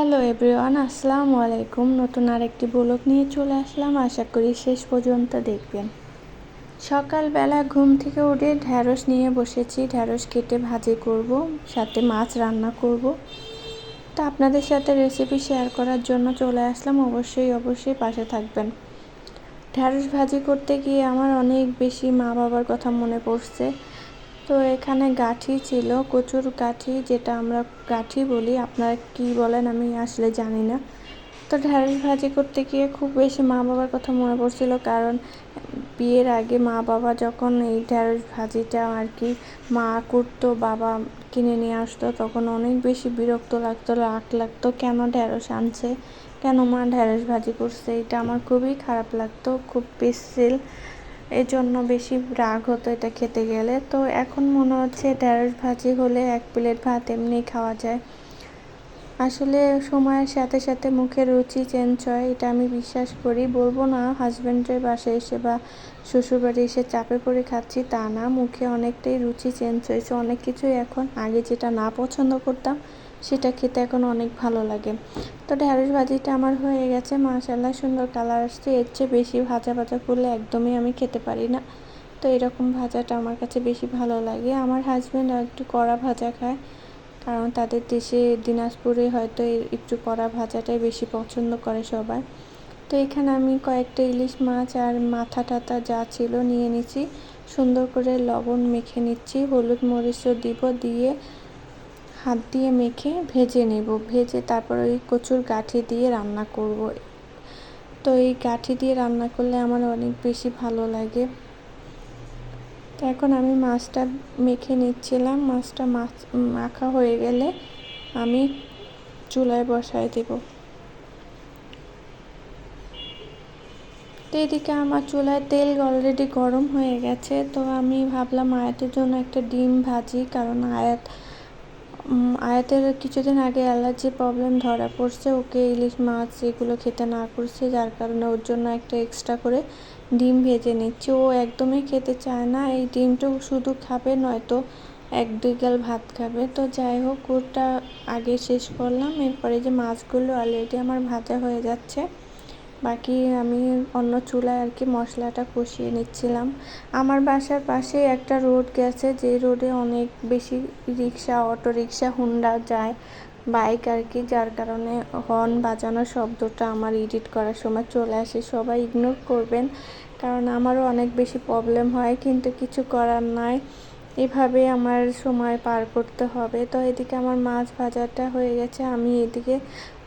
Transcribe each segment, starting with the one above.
Hello everyone আসসালামু আলাইকুম। নতুন আরেকটি ব্লগ নিয়ে চলে আসলাম। আশা করি শেষ পর্যন্ত দেখবেন। সকালবেলা ঘুম থেকে উঠে ঢ্যাঁড়স নিয়ে বসেছি। ঢ্যাঁড়স কেটে ভাজি করব, সাথে মাছ রান্না করব। তা আপনাদের সাথে রেসিপি শেয়ার করার জন্য চলে আসলাম। অবশ্যই অবশ্যই পাশে থাকবেন। ঢ্যাঁড়স ভাজি করতে গিয়ে আমার অনেক বেশি মা বাবার কথা মনে পড়ছে। তো এখানে গাঠি ছিল, কচুর গাঠি, যেটা আমরা গাঠি বলি। আপনারা কি বলেন আমি আসলে জানি না। তো ঢ্যাঁড়স ভাজি করতে গিয়ে খুব বেশি মা বাবার কথা মনে পড়ছিল, কারণ বিয়ের আগে মা বাবা যখন এই ঢ্যাঁড়স ভাজিটা আর কি মা করতো, বাবা কিনে নিয়ে আসতো, তখন অনেক বেশি বিরক্ত লাগতো, রাগ লাগতো, কেন ঢ্যাঁড়স আনছে, কেন মা ঢ্যাঁড়স ভাজি করছে, এটা আমার খুবই খারাপ লাগতো, খুব পেসিল। এই জন্য বেশি রাগ হতো এটা খেতে গেলে। তো এখন মনে হচ্ছে ঢেঁড়স ভাজি হলে এক প্লেট ভাত এমনি খাওয়া যায়। আসলে সময়ের সাথে সাথে মুখের রুচি চেঞ্জ হয়, এটা আমি বিশ্বাস করি। বলব না হাজব্যান্ডের বাসায় এসে বা শ্বশুরবাড়ি এসে চাপে পড়ে খাচ্ছি তা না। মুখে অনেকটাই রুচি চেঞ্জ হয়েছে। অনেক কিছুই এখন আগে যেটা না পছন্দ করতাম সেটা খেতে এখন অনেক ভালো লাগে। তো ঢ্যাঁড়স ভাজিটা আমার হয়ে গেছে মাশাল্লাহ সুন্দর কালার আসছে। এর চেয়ে বেশি ভাজা ভাজা করলে একদমই আমি খেতে পারি না। তো এরকম ভাজাটা আমার কাছে বেশি ভালো লাগে। আমার হাজব্যান্ড একটু কড়া ভাজা খায়, কারণ তাদের দেশে দিনাজপুরে হয়তো একটু কড়া ভাজাটাই বেশি পছন্দ করে সবাই। তো এখানে আমি কয়েকটা ইলিশ মাছ আর মাথা টাথা যা ছিল নিয়ে নিচ্ছি। সুন্দর করে লবণ মেখে নিচ্ছি, হলুদ মরিচও দিব দিয়ে হাত দিয়ে মেখে ভেজে নেব। ভেজে তারপর ওই কচুর গাঠি দিয়ে রান্না করব। তো এই গাঠি দিয়ে রান্না করলে আমার অনেক বেশি ভালো লাগে। তো এখন আমি মাছটা মেখে নিচ্ছিলাম। মাছটা মাছ, মাখা হয়ে গেলে আমি চুলায় বসায় দেব। তো এদিকে আমার চুলায় তেল অলরেডি গরম হয়ে গেছে। তো আমি ভাবলাম আয়াতের জন্য একটা ডিম ভাজি, কারণ আয়াত আয়াতের কিছুদিন আগে অ্যালার্জি প্রবলেম ধরা পড়ছে, ওকে ইলিশ মাছ এগুলো খেতে না করছে, যার কারণে ওর জন্য একটা এক্সট্রা করে ডিম ভেজে নিচ্ছি। ও একদমই খেতে চায় না, এই ডিমটা শুধু খাবে, নয়তো এক দুই গাল ভাত খাবে। তো যাই হোক, ওটা আগে শেষ করলাম। এরপরে যে মাছগুলো অলরেডি আমার ভাজা হয়ে যাচ্ছে বাকি আমি অন্য চুলায় আর কি মশলাটা কষিয়ে নিচ্ছিলাম। আমার বাসার পাশে একটা রোড গেছে, যে রোডে অনেক বেশি রিক্সা অটো রিক্সা হুন্ডা যায়, বাইক আর কি। যার কারণে হর্ন বাজানোর শব্দটা আমার এডিট করার সময় চলে আসে। সবাই ইগনোর করবেন, কারণ আমারও অনেক বেশি প্রবলেম হয়, কিন্তু কিছু করার নাই। এভাবে আমার সময় পার করতে হবে। তো এদিকে আমার মাছ ভাজাটা হয়ে গেছে। আমি এদিকে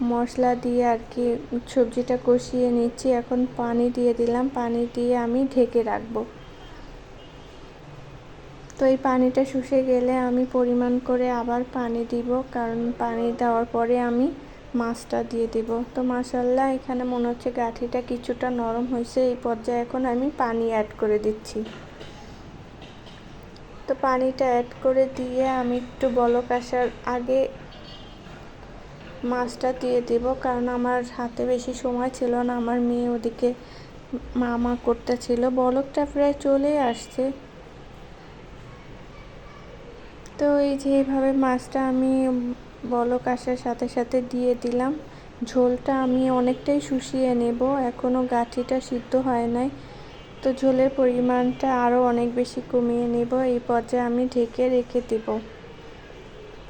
মশলা দিয়ে আর কি সবজিটা কষিয়ে নিচ্ছি। এখন পানি দিয়ে দিলাম। পানি দিয়ে আমি ঢেকে রাখব। তো এই পানিটা শুষে গেলে আমি পরিমাণ করে আবার পানি দিব। কারণ পানি দেওয়ার পরে আমি মাছটা দিয়ে দিব। তো মাসাল্লাহ এখানে মনে হচ্ছে গাঠিটা কিছুটা নরম হয়েছে। এই পর্যায়ে এখন আমি পানি অ্যাড করে দিচ্ছি। তো পানিটা অ্যাড করে দিয়ে আমি একটু বলক আসার আগে মাছটা দিয়ে দেব, কারণ আমার হাতে বেশি সময় ছিল না, আমার মেয়ে ওদিকে মামা করতে ছিল বলকটা প্রায় চলে আসছে। তো এই যে মাছটা আমি বলক আসার সাথে সাথে দিয়ে দিলাম। ঝোলটা আমি অনেকটাই শুষিয়ে নেব এখনও গাঠিটা সিদ্ধ হয় নাই। তো ঝোলের পরিমাণটা আরও অনেক বেশি কমিয়ে নেব, এই পর্যায়ে আমি ঢেকে রেখে দেব।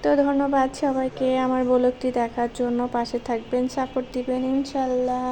তো ধন্যবাদ সবাইকে, আমার বলকটি দেখার জন্য পাশে থাকবেন সাপোর্ট দিবেন, ইনশাল্লাহ।